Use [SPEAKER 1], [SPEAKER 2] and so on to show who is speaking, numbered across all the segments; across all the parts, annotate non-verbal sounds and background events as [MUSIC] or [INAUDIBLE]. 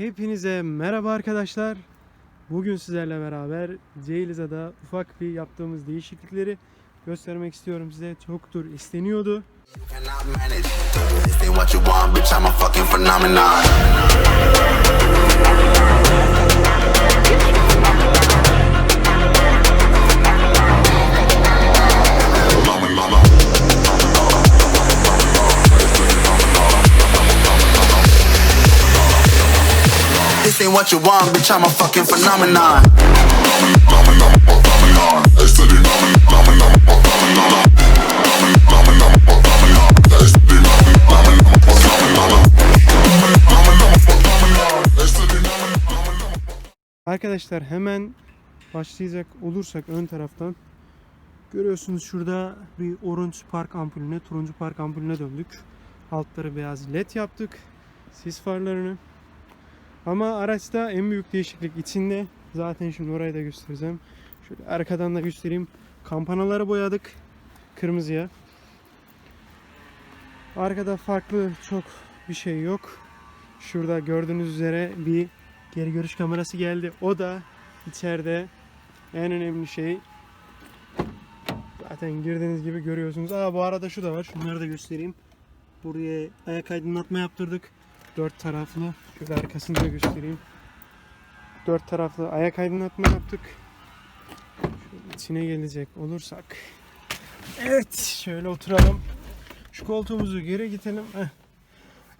[SPEAKER 1] Hepinize merhaba arkadaşlar. Bugün sizlerle beraber Ceyliza'da ufak bir yaptığımız değişiklikleri göstermek istiyorum size. Çoktur isteniyordu.
[SPEAKER 2] What you want, bitch. I'm a fucking phenomenon.
[SPEAKER 1] Arkadaşlar hemen başlayacak olursak ön taraftan görüyorsunuz şurada bir orange park ampulüne, turuncu park ampulüne döndük. Altları beyaz led yaptık. Sis farlarını. Ama araçta en büyük değişiklik içinde. Zaten şimdi orayı da göstereceğim. Şöyle arkadan da göstereyim. Kampanaları boyadık kırmızıya. Arkada farklı çok bir şey yok. Şurada gördüğünüz üzere bir geri görüş kamerası geldi. O da içeride en önemli şey. Zaten girdiğiniz gibi görüyorsunuz. Aa bu arada şu da var. Şunları da göstereyim. Buraya ayak aydınlatma yaptırdık. Dört taraflı. Şöyle arkasını da göstereyim. Dört taraflı ayak aydınlatma yaptık. Şöyle içine gelecek olursak. Evet şöyle oturalım. Şu koltuğumuzu geri gitelim.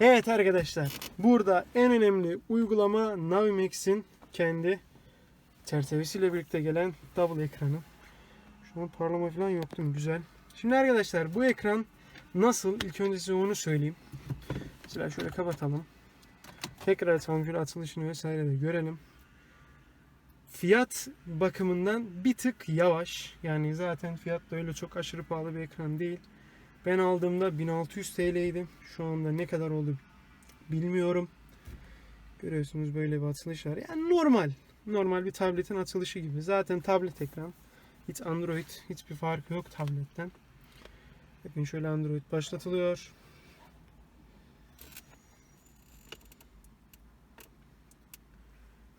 [SPEAKER 1] Evet arkadaşlar. Burada en önemli uygulama Navimex'in kendi çerçevesiyle birlikte gelen double ekranı. Şu an parlama falan yoktu? Güzel. Şimdi arkadaşlar bu ekran nasıl? İlk önce size onu söyleyeyim. Mesela şöyle kapatalım. Tekrar. Şöyle açılışını vesaire de görelim. Fiyat bakımından bir tık yavaş. Yani zaten fiyat da öyle çok aşırı pahalı bir ekran değil. Ben aldığımda 1600 TL'ydi. Şu anda ne kadar oldu bilmiyorum. Görüyorsunuz böyle bir açılış var. Yani normal. Normal bir tabletin açılışı gibi. Zaten tablet ekran. Hiç Android hiçbir farkı yok tabletten. Bakın şöyle Android başlatılıyor.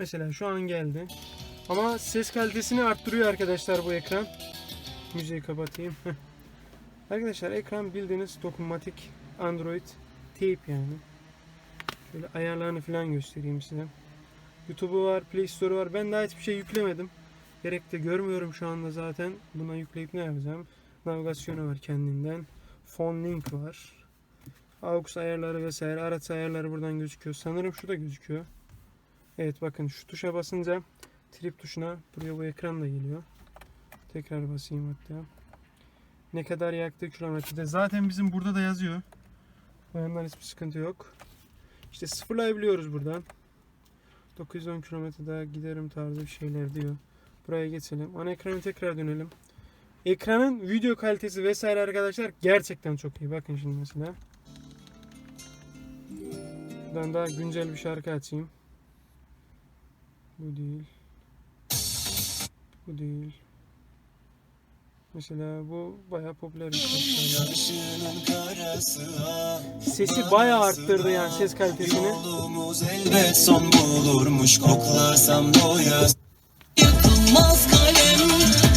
[SPEAKER 1] Mesela şu an geldi. Ama ses kalitesini arttırıyor arkadaşlar bu ekran. Müziği kapatayım. Arkadaşlar ekran bildiğiniz dokunmatik Android tape yani. Şöyle ayarlarını falan göstereyim size. YouTube'u var, Play Store var. Ben daha hiçbir şey yüklemedim. Gerek de görmüyorum şu anda zaten. Buna yükleyip ne yapacağım? Navigasyonu var kendinden. Phone link var. AUX ayarları vesaire. Araç ayarları buradan gözüküyor. Sanırım şu da gözüküyor. Evet bakın şu tuşa basınca trip tuşuna buraya bu ekran da geliyor. Tekrar basayım hatta. Ne kadar yaktığı kilometrede. Zaten bizim burada da yazıyor. O hiçbir sıkıntı yok. İşte sıfırlayabiliyoruz buradan. 910 kilometrede giderim tarzı bir şeyler diyor. Buraya geçelim. Ana ekranı tekrar dönelim. Ekranın video kalitesi vesaire arkadaşlar gerçekten çok iyi. Bakın şimdi mesela. Buradan daha güncel bir şarkı açayım. Bu değil. Bu değil. Mesela bu bayağı popüler bir şarkı. Sesi bayağı arttırdı yani ses kalitesini.
[SPEAKER 3] Yolumuz elbet son bulurmuş koklasam doya
[SPEAKER 4] Yakılmaz kalem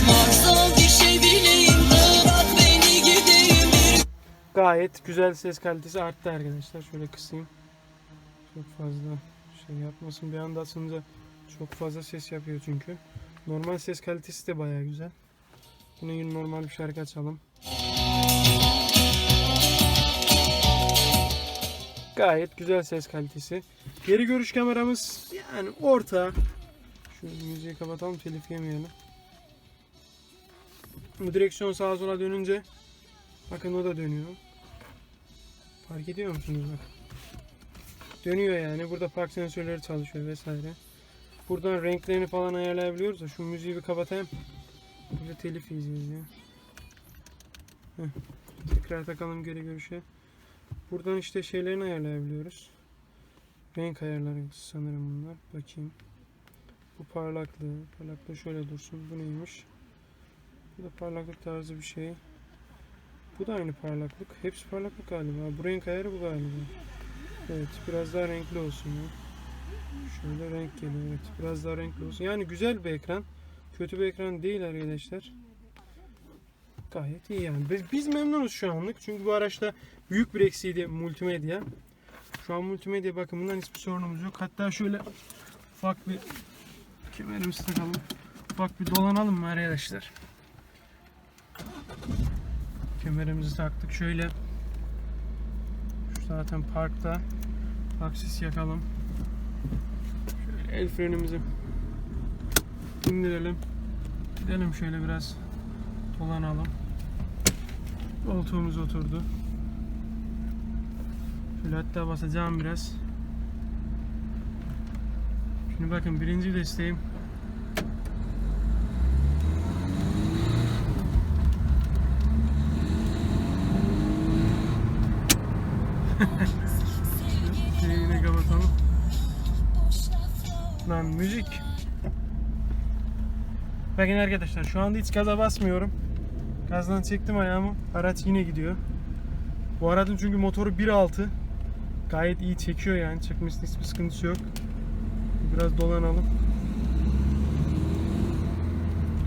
[SPEAKER 4] Varsa bir şey bileyim Bırak beni gideyim bir
[SPEAKER 1] Gayet güzel ses kalitesi arttı arkadaşlar. Şöyle kısayım. Çok fazla şey yapmasın. Bir anda açınca çok fazla ses yapıyor çünkü. Normal ses kalitesi de bayağı güzel. Yine normal bir şarkı açalım. Gayet güzel ses kalitesi. Geri görüş kameramız yani orta. Şu müziği kapatalım telif yemeyelim. Bu direksiyon sağa sola dönünce bakın o da dönüyor. Fark ediyor musunuz bak. Dönüyor yani. Burada park sensörleri çalışıyor vesaire. Buradan renklerini falan ayarlayabiliyoruz şu müziği bir kapatayım. Burada telif yiyeceğiz ya. Heh. Tekrar takalım geri görüşe. Buradan işte şeylerini ayarlayabiliyoruz. Renk ayarları sanırım bunlar. Bakayım. Bu parlaklığı. Parlaklığı şöyle dursun. Bu neymiş? Bu da parlaklık tarzı bir şey. Bu da aynı parlaklık. Hepsi parlaklık galiba. Bu renk ayarı bu galiba. Evet biraz daha renkli olsun ya. Şöyle renk geliyor evet. Biraz daha renkli olsun. Yani güzel bir ekran. Kötü bir ekran değil arkadaşlar. Gayet iyi yani. Biz, biz memnunuz şu anlık. Çünkü bu araçta büyük bir eksiği de multimedya. Şu an multimedya bakımından hiçbir sorunumuz yok. Hatta şöyle ufak bir kemerimizi takalım. Ufak bir dolanalım mı arkadaşlar? Kemerimizi taktık. Şöyle şu zaten parkta. Aksis yakalım. Şöyle el frenimizi indirelim. Gidelim şöyle biraz dolanalım. Koltuğumuz oturdu. Şöyle hatta basacağım biraz. Şimdi bakın birinci desteğim. Lan müzik. Bakın arkadaşlar şu anda hiç gaza basmıyorum. Gazdan çektim ayağımı. Araç yine gidiyor. Bu aracın çünkü motoru 1.6. Gayet iyi çekiyor yani. Çekmesinde hiçbir sıkıntısı yok. Biraz dolanalım. [LAUGHS]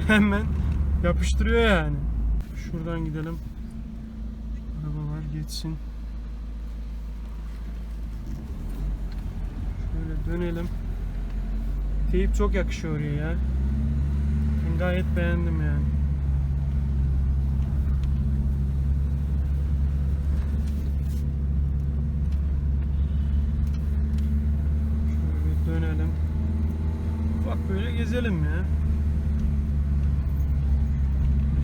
[SPEAKER 1] Hemen yapıştırıyor yani. Şuradan gidelim. Arabalar geçsin. Şöyle dönelim. Teyip çok yakışıyor oraya ya. Ben gayet beğendim yani. Şöyle dönelim. Bak böyle gezelim ya.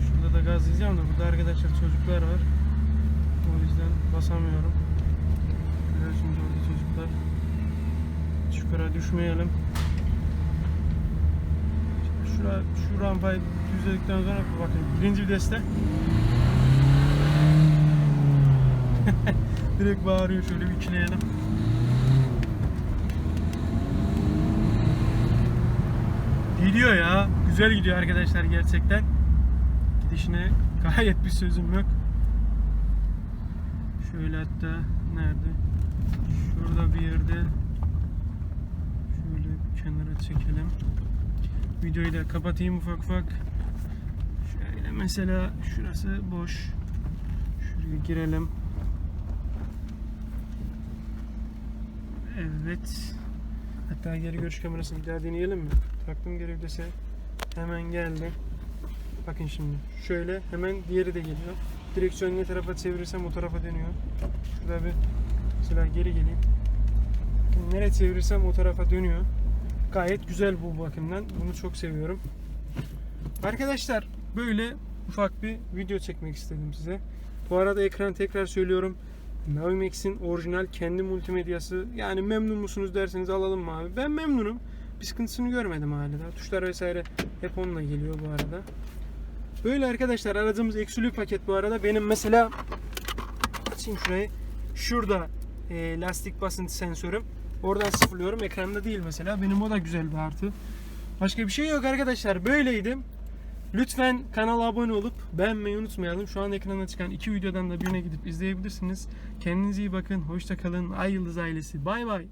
[SPEAKER 1] Şurada da gazlayacağım da burada arkadaşlar çocuklar var. O yüzden basamıyorum. Biliyorsunuz orada çocuklar. Çukura düşmeyelim. Şura, şu rampayı düzledikten sonra bakın birinci viteste [LAUGHS] direkt bağırıyor şöyle bir ikileyelim. Gidiyor ya. Güzel gidiyor arkadaşlar gerçekten. Gidişine gayet bir sözüm yok. Şöyle hatta nerede? Şurada bir yerde şöyle kenara çekelim. Videoyu da kapatayım ufak ufak. Şöyle mesela şurası boş. Şuraya girelim. Evet. Hatta geri görüş kamerasını bir daha deneyelim mi? Taktım geri vitese. Hemen geldi. Bakın şimdi. Şöyle hemen diğeri de geliyor. Direksiyonu ne tarafa çevirirsem o tarafa dönüyor. Şurada bir mesela geri geleyim. Nereye çevirirsem o tarafa dönüyor. Gayet güzel bu bakımdan. Bunu çok seviyorum. Arkadaşlar böyle ufak bir video çekmek istedim size. Bu arada ekran tekrar söylüyorum. Navimex'in orijinal kendi multimedyası. Yani memnun musunuz derseniz alalım mı abi? Ben memnunum. Bir sıkıntısını görmedim hala. Tuşlar vesaire hep onunla geliyor bu arada. Böyle arkadaşlar aradığımız eksülü paket bu arada. Benim mesela açayım şurayı. Şurada e, lastik basıntı sensörüm. Oradan sıfırlıyorum. Ekranda değil mesela. Benim o da güzel bir artı. Başka bir şey yok arkadaşlar. Böyleydim. Lütfen kanala abone olup beğenmeyi unutmayalım. Şu an ekrana çıkan iki videodan da birine gidip izleyebilirsiniz. Kendinize iyi bakın. Hoşça kalın. Ay Yıldız ailesi. Bay bay.